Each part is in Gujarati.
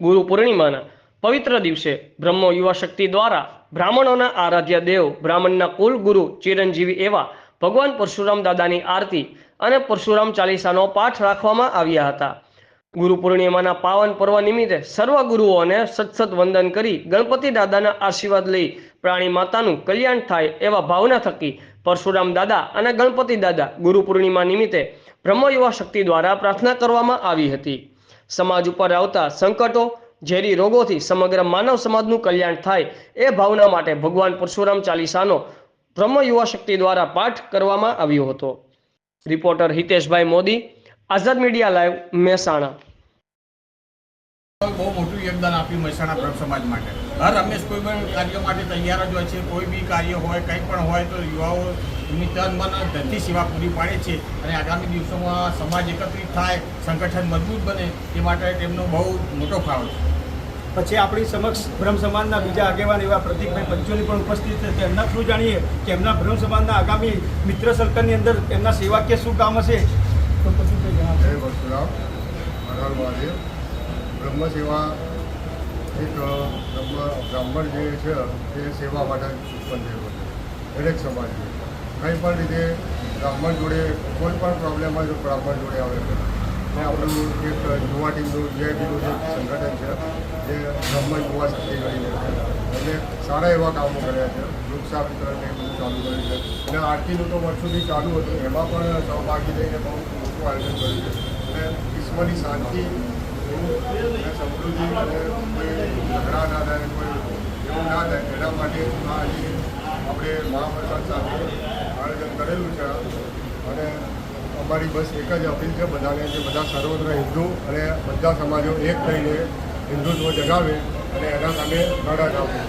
ગુરુ પૂર્ણિમાના પવિત્ર દિવસે બ્રહ્મ યુવા શક્તિ દ્વારા બ્રાહ્મણોના આરાધ્ય દેવ બ્રાહ્મણના કુલ ગુરુ ચિરંજીવી એવા ભગવાન પરશુરામ દાદાની આરતી અને પરશુરામ ચાલીસાનો પાઠ રાખવામાં આવ્યા હતા. ગુરુ પૂર્ણિમાના પાવન પર્વ નિમિત્તે સર્વ ગુરુઓને સતસત વંદન કરી ગણપતિ દાદાના આશીર્વાદ લઈ પ્રાણી માતાનું કલ્યાણ થાય એવા ભાવના થકી પરશુરામ દાદા અને ગણપતિ દાદા ગુરુ પૂર્ણિમા નિમિત્તે બ્રહ્મ યુવા શક્તિ દ્વારા પ્રાર્થના કરવામાં આવી હતી. સમાજ ઉપર આવતા સંકટો, ઝેરી રોગોથી સમગ્ર માનવ સમાજનું કલ્યાણ થાય એ ભાવના માટે ભગવાન પરશુરામ ચાલીસાનો બ્રહ્મ યુવા શક્તિ દ્વારા પાઠ કરવામાં આવ્યો હતો. Reporter Hiteshbhai Modi, Azad media live, Mehsana. બહુ મોટું યોગદાન આપ્યું મહેસાણા બ્રહ્મ સમાજ માટે. હર હંમેશ કોઈ પણ કાર્ય માટે તૈયાર જ હોય છે કોઈ બી કાર્ય હોય કંઈ પણ હોય તો યુવાઓ એમની તન મન ધનથી સેવા પૂરી પાડે છે અને આગામી દિવસોમાં સમાજ એકત્રિત થાય સંગઠન મજબૂત બને એ માટે તેમનો બહુ મોટો ફાળો છે. પછી આપણી સમક્ષ બ્રહ્મ સમાજના બીજા આગેવાન એવા પ્રતિકભાઈ પંચોલી પણ ઉપસ્થિત છે. તેમના થ્રુ જાણીએ કે એમના બ્રહ્મ સમાજના આગામી મિત્ર સર્કલની અંદર એમના સેવાકીય શું કામ હશે? તો પછી બ્રહ્મ સેવા એક બ્રહ્મ, બ્રાહ્મણ જે છે, તે સેવા માટે ઉત્પન્ન થયેલો છે. દરેક સમાજને. કંઈ પણ રીતે બ્રાહ્મણ જોડે કોઈ પણ પ્રોબ્લેમ હોય તો બ્રાહ્મણ જોડે આવે છે. ને આપણું એક યુવા ટીમનું વીઆઈપીનું જે સંગઠન છે, જે બ્રહ્મ યુવા શક્તિ કરીને એટલે સારા એવા કામો કર્યા છે. વૃક્ષા વિતરણ એ બધું ચાલુ કર્યું છે. અને આરતીનું તો વર્ષોથી ચાલુ હતું. એમાં પણ સહભાગી થઈને બહુ મોટું આયોજન કર્યું છે. અને વિશ્વની શાંતિ ઝઘડા ના થાય કોઈ એવું ના થાય એના માટે આપણે મહાપ્રસાદ સાથે આયોજન કરેલું છે અને અમારી બસ એક જ અપીલ છે બધાને કે બધા સર્વત્ર હિન્દુ અને બધા સમાજો એક થઈને હિન્દુત્વ જગાવે અને એના સામે લડત આપે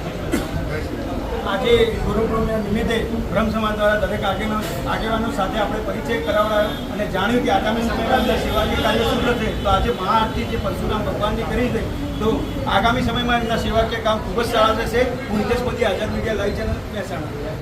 જય શ્રી. આજે ગુરુપૂર્ણિમા નિમિત્તે બ્રહ્મ સમાજ દ્વારા દરેક આગેવાનો આગેવાનો સાથે આપણે પરિચય કરાવડાયો અને જાણ્યું કે આગામી સમયમાં અંદર સેવાકીય કાર્ય શું થશે, તો આજે મહાઆરતી જે પરશુરામ ભગવાનની કરી છે, તો આગામી સમયમાં એમના સેવાકીય કામ ખૂબ જ સારા થશે હું Hitesh Modi Azad media, live channel, Mehsana.